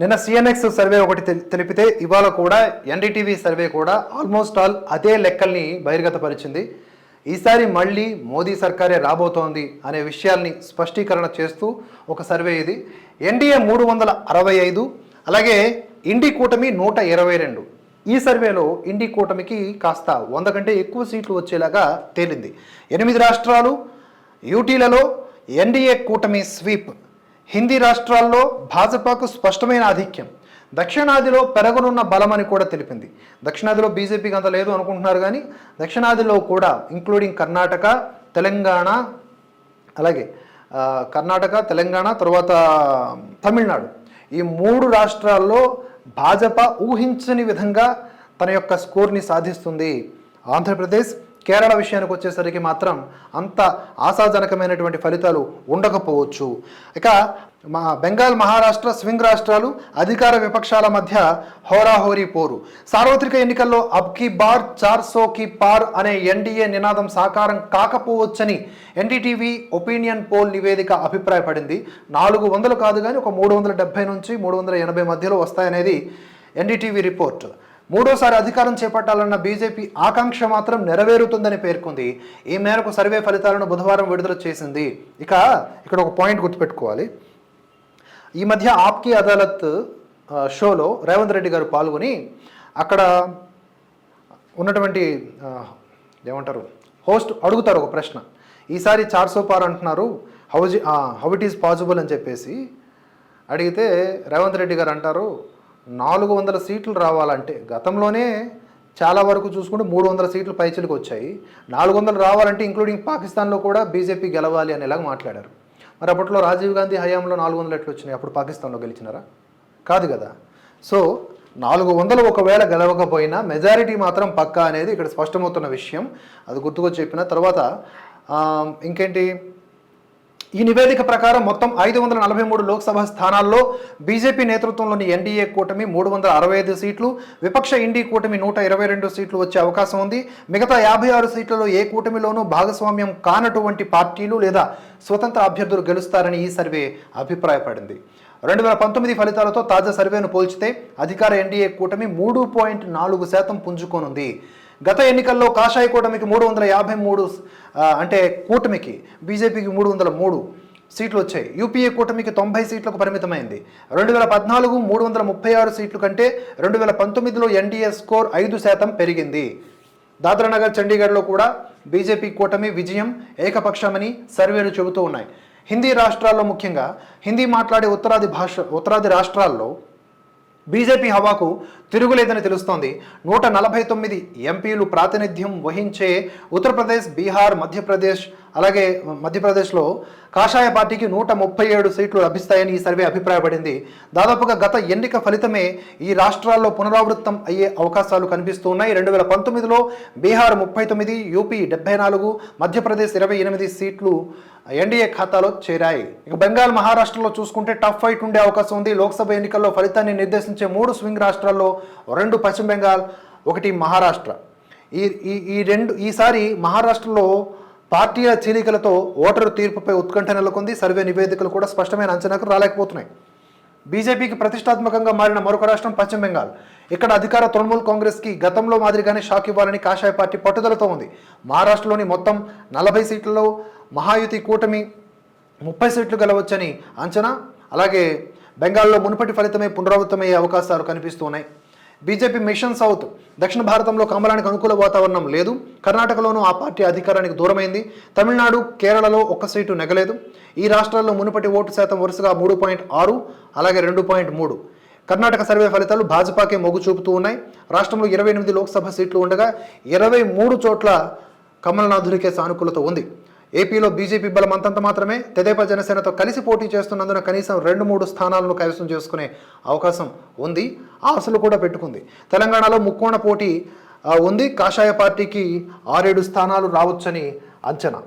నిన్న CNX survey ఒకటి తెలిపితే ఇవాళ కూడా ఎన్డీటీవీ సర్వే కూడా ఆల్మోస్ట్ ఆల్ అదే లెక్కల్ని బహిర్గతపరిచింది. ఈసారి మళ్ళీ మోదీ సర్కారే రాబోతోంది అనే విషయాల్ని స్పష్టీకరణ చేస్తూ ఒక సర్వే ఇది. ఎన్డీఏ మూడు వందల అరవై ఐదు అలాగే ఇండి కూటమి నూట ఇరవై రెండు. ఈ సర్వేలో ఇండి కూటమికి కాస్త వంద కంటే ఎక్కువ సీట్లు వచ్చేలాగా తేలింది. ఎనిమిది రాష్ట్రాలు యూటీలలో ఎన్డీఏ కూటమి స్వీప్. హిందీ రాష్ట్రాల్లో భాజపాకు స్పష్టమైన ఆధిక్యం. దక్షిణాదిలో పెరగనున్న బలమని కూడా తెలిపింది. దక్షిణాదిలో బీజేపీకి అంత లేదు అనుకుంటున్నారు కానీ దక్షిణాదిలో కూడా ఇంక్లూడింగ్ కర్ణాటక తెలంగాణ అలాగే కర్ణాటక తెలంగాణ తర్వాత తమిళనాడు. ఈ మూడు రాష్ట్రాల్లో భాజపా ఊహించని విధంగా తన యొక్క స్కోర్ని సాధిస్తుంది ఆంధ్రప్రదేశ్ కేరళ విషయానికి వచ్చేసరికి మాత్రం అంత ఆశాజనకమైనటువంటి ఫలితాలు ఉండకపోవచ్చు. ఇక మా బెంగాల్ మహారాష్ట్ర స్వింగ్ రాష్ట్రాలు అధికార విపక్షాల మధ్య హోరాహోరీ పోరు. సార్వత్రిక ఎన్నికల్లో అబ్కి బార్ చార్ సో కి పార్ అనే ఎన్డీఏ నినాదం సాకారం కాకపోవచ్చని ఎన్డీటీవీ ఒపీనియన్ పోల్ నివేదిక అభిప్రాయపడింది. నాలుగు వందలు కాదు కానీ ఒక మూడు వందల డెబ్బై నుంచి మూడు వందల ఎనభై మధ్యలో వస్తాయనేది ఎన్డీటీవీ రిపోర్ట్. మూడోసారి అధికారం చేపట్టాలన్న బీజేపీ ఆకాంక్ష మాత్రం నెరవేరుతుందని పేర్కొంది. ఈ మేరకు సర్వే ఫలితాలను బుధవారం విడుదల చేసింది. ఇక ఇక్కడ ఒక పాయింట్ గుర్తుపెట్టుకోవాలి. ఈ మధ్య ఆప్కి అదాలత్ షోలో రేవంత్ రెడ్డి గారు పాల్గొని అక్కడ ఉన్నటువంటి ఏమంటారు హోస్ట్ అడుగుతారు ఒక ప్రశ్న. ఈసారి చార్ సోపార్ అంటున్నారు how's how it is possible అని చెప్పేసి. అడిగితే రేవంత్ రెడ్డి గారు అంటారు నాలుగు వందల సీట్లు రావాలంటే గతంలోనే చాలా వరకు చూసుకుంటే మూడు వందల సీట్లు పైచలకు వచ్చాయి. నాలుగు వందలు రావాలంటే ఇంక్లూడింగ్ పాకిస్తాన్లో కూడా బీజేపీ గెలవాలి అనేలాగా మాట్లాడారు. మరి అప్పట్లో రాజీవ్ గాంధీ హయాంలో నాలుగు వందలు ఎట్లు వచ్చినాయి? అప్పుడు పాకిస్తాన్లో గెలిచినారా? కాదు కదా. సో నాలుగు వందలు ఒకవేళ గెలవకపోయినా మెజారిటీ మాత్రం పక్కా అనేది ఇక్కడ స్పష్టమవుతున్న విషయం. అది గుర్తుకొచ్చి చెప్పిన తర్వాత ఇంకేంటి? ఈ నివేదిక ప్రకారం మొత్తం ఐదు వందల నలభై మూడు లోక్సభ స్థానాల్లో బీజేపీ నేతృత్వంలోని ఎన్డీఏ కూటమి మూడు వందల అరవై ఐదు సీట్లు విపక్ష ఇండి కూటమి నూట ఇరవై రెండు సీట్లు వచ్చే అవకాశం ఉంది. మిగతా యాభై ఆరు సీట్లలో ఏ కూటమిలోనూ భాగస్వామ్యం కానటువంటి పార్టీలు లేదా స్వతంత్ర అభ్యర్థులు గెలుస్తారని ఈ సర్వే అభిప్రాయపడింది. రెండు వేల పంతొమ్మిది ఫలితాలతో తాజా సర్వేను పోల్చితే అధికార ఎన్డీఏ కూటమి మూడు పాయింట్ నాలుగు శాతం పుంజుకోనుంది. గత ఎన్నికల్లో కాషాయ కూటమికి మూడు వందల యాభై మూడు అంటే కూటమికి బీజేపీకి మూడు వందల మూడు సీట్లు వచ్చాయి. యూపీఏ కూటమికి తొంభై సీట్లకు పరిమితమైంది. రెండు వేల పద్నాలుగు మూడు వందల ముప్పై ఆరు సీట్లు కంటే రెండు వేల పంతొమ్మిదిలో ఎన్డీఏ స్కోర్ ఐదు శాతం పెరిగింది. దాద్రానగర్ చండీగఢ్లో కూడా బీజేపీ కూటమి విజయం ఏకపక్షమని సర్వేలు చెబుతూ ఉన్నాయి. హిందీ రాష్ట్రాల్లో ముఖ్యంగా హిందీ మాట్లాడే ఉత్తరాది భాష ఉత్తరాది రాష్ట్రాల్లో బీజేపీ హవాకు తిరుగులేదని తెలుస్తోంది. నూట నలభై తొమ్మిది ఎంపీలు ప్రాతినిధ్యం వహించే ఉత్తరప్రదేశ్ బీహార్ మధ్యప్రదేశ్ అలాగే మధ్యప్రదేశ్లో కాషాయ పార్టీకి నూట ముప్పై ఏడు సీట్లు లభిస్తాయని ఈ సర్వే అభిప్రాయపడింది. దాదాపుగా గత ఎన్నిక ఫలితమే ఈ రాష్ట్రాల్లో పునరావృతం అయ్యే అవకాశాలు కనిపిస్తూ ఉన్నాయి రెండు వేల పంతొమ్మిదిలో బీహార్ ముప్పై తొమ్మిది యూపీ డెబ్బై నాలుగు మధ్యప్రదేశ్ ఇరవై ఎనిమిది సీట్లు ఎన్డీఏ ఖాతాలో చేరాయి. ఇక బెంగాల్ మహారాష్ట్రలో చూసుకుంటే టఫ్ ఫైట్ ఉండే అవకాశం ఉంది. లోక్సభ ఎన్నికల్లో ఫలితాన్ని నిర్దేశించే మూడు స్వింగ్ రాష్ట్రాల్లో రెండు పశ్చిమ బెంగాల్ ఒకటి మహారాష్ట్ర. ఈ ఈ ఈ రెండు ఈసారి మహారాష్ట్రలో పార్టీల చీలికలతో ఓటరు తీర్పుపై ఉత్కంఠ నెలకొంది. సర్వే నివేదికలు కూడా స్పష్టమైన అంచనాకు రాలేకపోతున్నాయి. బీజేపీకి ప్రతిష్టాత్మకంగా మారిన మరొక రాష్ట్రం పశ్చిమ బెంగాల్. ఇక్కడ అధికార తృణమూల్ కాంగ్రెస్కి గతంలో మాదిరిగానే షాక్ ఇవ్వాలని కాషాయ పార్టీ పట్టుదలతో ఉంది. మహారాష్ట్రలోని మొత్తం నలభై సీట్లలో మహాయుతి కూటమి ముప్పై సీట్లు గెలవచ్చని అంచనా. అలాగే బెంగాల్లో మునుపటి ఫలితమే పునరావృతమయ్యే అవకాశాలు కనిపిస్తున్నాయి బీజేపీ మిషన్ సౌత్. దక్షిణ భారతంలో కమలానికి అనుకూల వాతావరణం లేదు. కర్ణాటకలోనూ ఆ పార్టీ అధికారానికి దూరమైంది. తమిళనాడు కేరళలో ఒక్క సీటు నెగలేదు. ఈ రాష్ట్రాల్లో మునుపటి ఓటు శాతం వరుసగా మూడు పాయింట్ ఆరు అలాగే రెండు పాయింట్ మూడు. కర్ణాటక సర్వే ఫలితాలు భాజపాకే మొగ్గు చూపుతూ ఉన్నాయి. రాష్ట్రంలో ఇరవై ఎనిమిది లోక్సభ సీట్లు ఉండగా ఇరవై మూడు చోట్ల కమలనాథుడికే సానుకూలత ఉంది. ఏపీలో బీజేపీ బలం అంతంత మాత్రమే తెదేపా జనసేనతో కలిసి పోటీ చేస్తున్నందున కనీసం రెండు మూడు స్థానాలను కైవసం చేసుకునే అవకాశం ఉంది ఆశలు కూడా పెట్టుకుంది. తెలంగాణలో ముక్కోణ పోటీ ఉంది. కాషాయ పార్టీకి ఆరేడు స్థానాలు రావచ్చని అంచనా.